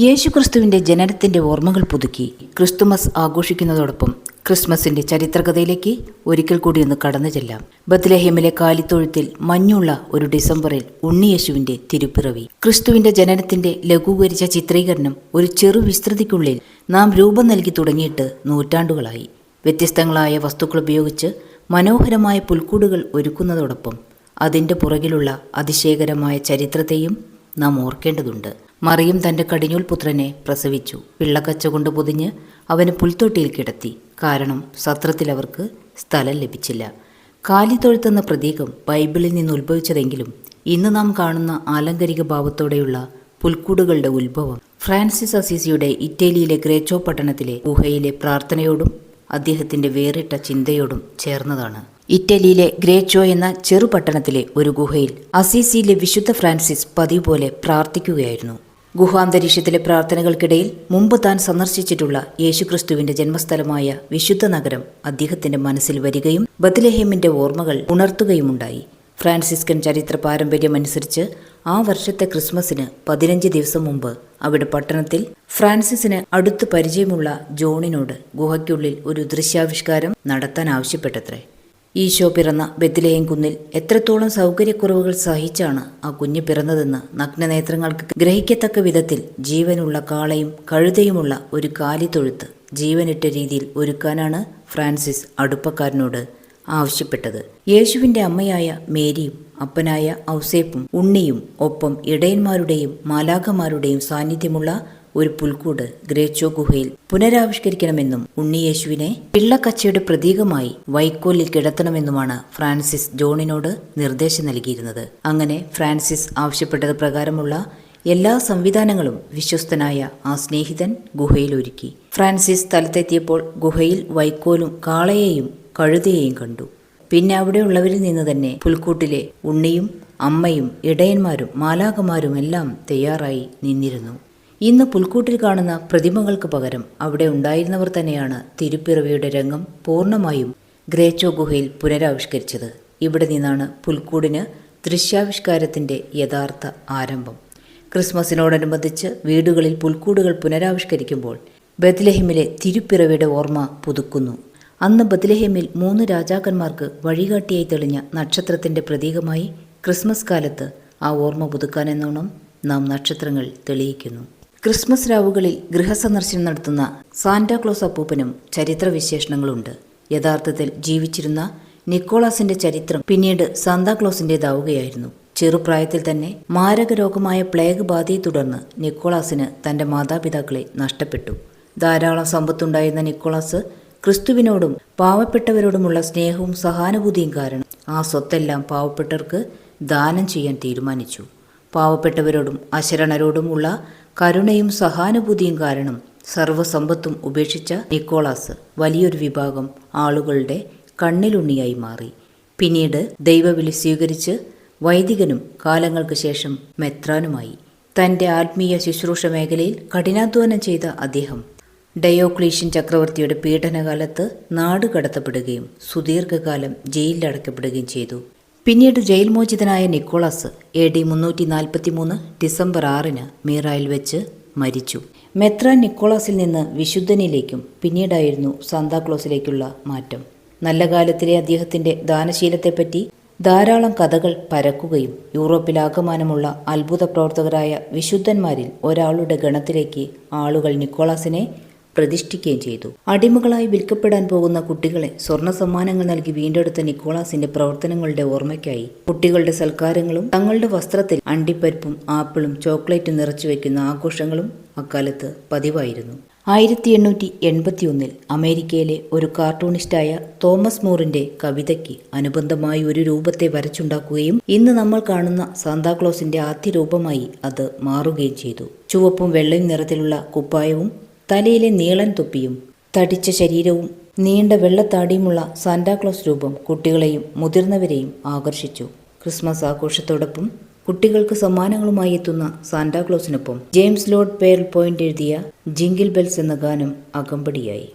യേശുക്രിസ്തുവിന്റെ ജനനത്തിന്റെ ഓർമ്മകൾ പുതുക്കി ക്രിസ്തുമസ് ആഘോഷിക്കുന്നതോടൊപ്പം ക്രിസ്മസിന്റെ ചരിത്രകഥയിലേക്ക് ഒരിക്കൽ കൂടി ഒന്ന് കടന്നു ചെല്ലാം. ബത്ലഹേമിലെ കാലിത്തൊഴുത്തിൽ മഞ്ഞുള്ള ഒരു ഡിസംബറിൽ ഉണ്ണിയേശുവിന്റെ തിരുപ്പിറവി. ക്രിസ്തുവിന്റെ ജനനത്തിന്റെ ലഘൂകരിച്ച ചിത്രീകരണം ഒരു ചെറു വിസ്തൃതിക്കുള്ളിൽ നാം രൂപം നൽകി തുടങ്ങിയിട്ട് നൂറ്റാണ്ടുകളായി. വ്യത്യസ്തങ്ങളായ വസ്തുക്കൾ ഉപയോഗിച്ച് മനോഹരമായ പുൽക്കൂടുകൾ ഒരുക്കുന്നതോടൊപ്പം അതിന്റെ പുറകിലുള്ള അതിശയകരമായ ചരിത്രത്തെയും നാം ഓർക്കേണ്ടതുണ്ട്. മറിയം തന്റെ കടിഞ്ഞൂൽ പുത്രനെ പ്രസവിച്ചു. പിള്ളക്കച്ച കൊണ്ട് പൊതിഞ്ഞ് അവന് പുൽത്തൊട്ടിയിൽ കിടത്തി. കാരണം സത്രത്തിൽ അവർക്ക് സ്ഥലം ലഭിച്ചില്ല. കാലിത്തൊഴുത്തെന്ന പ്രതീകം ബൈബിളിൽ നിന്ന് ഉത്ഭവിച്ചതെങ്കിലും ഇന്ന് നാം കാണുന്ന ആലങ്കരിക ഭാവത്തോടെയുള്ള പുൽക്കൂടുകളുടെ ഉത്ഭവം ഫ്രാൻസിസ് അസീസിയുടെ ഇറ്റലിയിലെ ഗ്രേച്ചോ പട്ടണത്തിലെ ഗുഹയിലെ പ്രാർത്ഥനയോടും അദ്ദേഹത്തിന്റെ വേറിട്ട ചിന്തയോടും ചേർന്നതാണ്. ഇറ്റലിയിലെ ഗ്രേച്ചോ എന്ന ചെറുപട്ടണത്തിലെ ഒരു ഗുഹയിൽ അസീസിയിലെ വിശുദ്ധ ഫ്രാൻസിസ് പതിവ് പോലെ പ്രാർത്ഥിക്കുകയായിരുന്നു. ഗുഹാന്തരീക്ഷത്തിലെ പ്രാർത്ഥനകൾക്കിടയിൽ മുമ്പ് താൻ സന്ദർശിച്ചിട്ടുള്ള യേശുക്രിസ്തുവിന്റെ ജന്മസ്ഥലമായ വിശുദ്ധ നഗരം അദ്ദേഹത്തിന്റെ മനസ്സിൽ വരികയും ബദ്ലഹേമിന്റെ ഓർമ്മകൾ ഉണർത്തുകയുമുണ്ടായി. ഫ്രാൻസിസ്കൻ ചരിത്ര പാരമ്പര്യമനുസരിച്ച് ആ വർഷത്തെ ക്രിസ്മസിന് പതിനഞ്ച് ദിവസം മുമ്പ് അവിടെ പട്ടണത്തിൽ ഫ്രാൻസിസിന് അടുത്ത് പരിചയമുള്ള ജോണിനോട് ഗുഹയ്ക്കുള്ളിൽ ഒരു ദൃശ്യാവിഷ്കാരം നടത്താൻ ആവശ്യപ്പെട്ടത്രേ. ഈശോ പിറന്ന ബെത്തിലേയും കുന്നിൽ എത്രത്തോളം സൗകര്യക്കുറവുകൾ സഹിച്ചാണ് ആ കുഞ്ഞ് പിറന്നതെന്ന് നഗ്നനേത്രങ്ങൾക്ക് ഗ്രഹിക്കത്തക്ക വിധത്തിൽ ജീവനുള്ള കാളയും കഴുതയുമുള്ള ഒരു കാലിത്തൊഴുത്ത് ജീവനിട്ട രീതിയിൽ ഒരുക്കാനാണ് ഫ്രാൻസിസ് അടുപ്പക്കാരനോട് ആവശ്യപ്പെട്ടത്. യേശുവിന്റെ അമ്മയായ മേരിയും അപ്പനായ ഔസേപ്പും ഉണ്ണിയും ഒപ്പം ഇടയന്മാരുടെയും മാലാഖമാരുടെയും സാന്നിധ്യമുള്ള ഒരു പുൽക്കൂട് ഗ്രേച്ചോ ഗുഹയിൽ പുനരാവിഷ്കരിക്കണമെന്നും ഉണ്ണിയേശുവിനെ പിള്ളക്കച്ചയുടെ പ്രതീകമായി വൈക്കോലിൽ കിടത്തണമെന്നുമാണ് ഫ്രാൻസിസ് ജോണിനോട് നിർദ്ദേശം നൽകിയിരുന്നത്. അങ്ങനെ ഫ്രാൻസിസ് ആവശ്യപ്പെട്ടത് പ്രകാരമുള്ള എല്ലാ സംവിധാനങ്ങളും വിശ്വസ്തനായ ആ സ്നേഹിതൻ ഗുഹയിൽ ഒരുക്കി ഫ്രാൻസിസ് സ്ഥലത്തെത്തിയപ്പോൾ ഗുഹയിൽ വൈക്കോലും കാളയെയും കഴുതയെയും കണ്ടു. പിന്നെ അവിടെയുള്ളവരിൽ നിന്ന് തന്നെ പുൽക്കൂട്ടിലെ ഉണ്ണിയും അമ്മയും ഇടയന്മാരും മാലാകമാരും എല്ലാം തയ്യാറായി നിന്നിരുന്നു. ഇന്ന് പുൽക്കൂട്ടിൽ കാണുന്ന പ്രതിമകൾക്ക് പകരം അവിടെ ഉണ്ടായിരുന്നവർ തന്നെയാണ് തിരുപ്പിറവിയുടെ രംഗം പൂർണമായും ഗ്രേച്ചോ ഗുഹയിൽ പുനരാവിഷ്കരിച്ചത്. ഇവിടെ നിന്നാണ് പുൽക്കൂടിന് ദൃശ്യാവിഷ്കാരത്തിന്റെ യഥാർത്ഥ ആരംഭം. ക്രിസ്മസിനോടനുബന്ധിച്ച് വീടുകളിൽ പുൽക്കൂടുകൾ പുനരാവിഷ്കരിക്കുമ്പോൾ ബത്ലഹിമിലെ തിരുപ്പിറവിയുടെ ഓർമ്മ പുതുക്കുന്നു. അന്ന് ബത്ലഹേമിൽ മൂന്ന് രാജാക്കന്മാർക്ക് വഴികാട്ടിയായി തെളിഞ്ഞ നക്ഷത്രത്തിന്റെ പ്രതീകമായി ക്രിസ്മസ് കാലത്ത് ആ ഓർമ്മ പുതുക്കാനെന്നോണം നാം നക്ഷത്രങ്ങൾ തെളിയിക്കുന്നു. ക്രിസ്മസ് രാവുകളിൽ ഗൃഹസന്ദർശനം നടത്തുന്ന സാന്റാക്ലോസ് അപ്പൂപ്പനും ചരിത്രവിശേഷണങ്ങളുണ്ട് യഥാർത്ഥത്തിൽ ജീവിച്ചിരുന്ന നിക്കോളാസിന്റെ ചരിത്രം പിന്നീട് സാന്താക്ലോസിന്റെതാവുകയായിരുന്നു ചെറുപ്രായത്തിൽ തന്നെ മാരക രോഗമായ പ്ലേഗ് ബാധയെ തുടർന്ന് നിക്കോളാസിന് തന്റെ മാതാപിതാക്കളെ നഷ്ടപ്പെട്ടു. ധാരാളം സമ്പത്തുണ്ടായിരുന്ന നിക്കോളാസ് ക്രിസ്തുവിനോടും പാവപ്പെട്ടവരോടുമുള്ള സ്നേഹവും സഹാനുഭൂതിയും കാരണം ആ സ്വത്തെല്ലാം പാവപ്പെട്ടവർക്ക് ദാനം ചെയ്യാൻ തീരുമാനിച്ചു. പാവപ്പെട്ടവരോടും അശരണരോടുമുള്ള കരുണയും സഹാനുഭൂതിയും കാരണം സർവസമ്പത്തും ഉപേക്ഷിച്ച നിക്കോളാസ് വലിയൊരു വിഭാഗം ആളുകളുടെ കണ്ണിലുണ്ണിയായി മാറി. പിന്നീട് ദൈവവിളി സ്വീകരിച്ച് വൈദികനും കാലങ്ങൾക്ക് ശേഷം മെത്രാനുമായി. തന്റെ ആത്മീയ ശുശ്രൂഷ മേഖലയിൽ കഠിനാധ്വാനം ചെയ്ത അദ്ദേഹം ഡയോക്ലീഷ്യൻ ചക്രവർത്തിയുടെ പീഡനകാലത്ത് നാട് കടത്തപ്പെടുകയും സുദീർഘകാലം ജയിലിലടക്കപ്പെടുകയും ചെയ്തു. പിന്നീട് ജയിൽ മോചിതനായ നിക്കോളസ് എ ഡി മുന്നൂറ്റി നാൽപ്പത്തി മൂന്ന് ഡിസംബർ ആറിന് മീറായിൽ വെച്ച് മരിച്ചു. മെത്ര നിക്കോളസിൽ നിന്ന് വിശുദ്ധനിലേക്കും പിന്നീടായിരുന്നു സാന്താക്ലോസിലേക്കുള്ള മാറ്റം. നല്ല കാലത്തിലെ അദ്ദേഹത്തിന്റെ ദാനശീലത്തെപ്പറ്റി ധാരാളം കഥകൾ പരക്കുകയും യൂറോപ്പിലാകമാനമുള്ള അത്ഭുത പ്രവർത്തകരായ വിശുദ്ധന്മാരിൽ ഒരാളുടെ ഗണത്തിലേക്ക് ആളുകൾ നിക്കോളാസിനെ പ്രതിഷ്ഠിക്കുകയും ചെയ്തു. അടിമകളായി വിൽക്കപ്പെടാൻ പോകുന്ന കുട്ടികളെ സ്വർണ സമ്മാനങ്ങൾ നൽകി വീണ്ടെടുത്ത നിക്കോളാസിന്റെ പ്രവർത്തനങ്ങളുടെ ഓർമ്മയ്ക്കായി കുട്ടികളുടെ സൽക്കാരങ്ങളും തങ്ങളുടെ വസ്ത്രത്തിൽ അണ്ടിപ്പരിപ്പും ആപ്പിളും ചോക്ലേറ്റും നിറച്ചു വയ്ക്കുന്ന ആഘോഷങ്ങളും അക്കാലത്ത് പതിവായിരുന്നു. ആയിരത്തി എണ്ണൂറ്റി എൺപത്തി ഒന്നിൽ അമേരിക്കയിലെ ഒരു കാർട്ടൂണിസ്റ്റായ തോമസ് മൂറിന്റെ കവിതയ്ക്ക് അനുബന്ധമായി ഒരു രൂപത്തെ വരച്ചുണ്ടാക്കുകയും ഇന്ന് നമ്മൾ കാണുന്ന സാന്താക്ലോസിന്റെ ആദ്യ രൂപമായി അത് മാറുകയും ചെയ്തു. ചുവപ്പും വെള്ളയും നിറത്തിലുള്ള കുപ്പായവും തലയിലെ നീളൻ തൊപ്പിയും തടിച്ച ശരീരവും നീണ്ട വെള്ളത്താടിയുമുള്ള സാന്റാക്ലോസ് രൂപം കുട്ടികളെയും മുതിർന്നവരെയും ആകർഷിച്ചു. ക്രിസ്മസ് ആഘോഷത്തോടൊപ്പം കുട്ടികൾക്ക് സമ്മാനങ്ങളുമായി എത്തുന്ന സാന്റാക്ലോസിനൊപ്പം ജെയിംസ് ലോഡ് പേർൽ പോയിന്റ് എഴുതിയ ജിങ്കിൾ ബെൽസ് എന്ന ഗാനം അകമ്പടിയായി.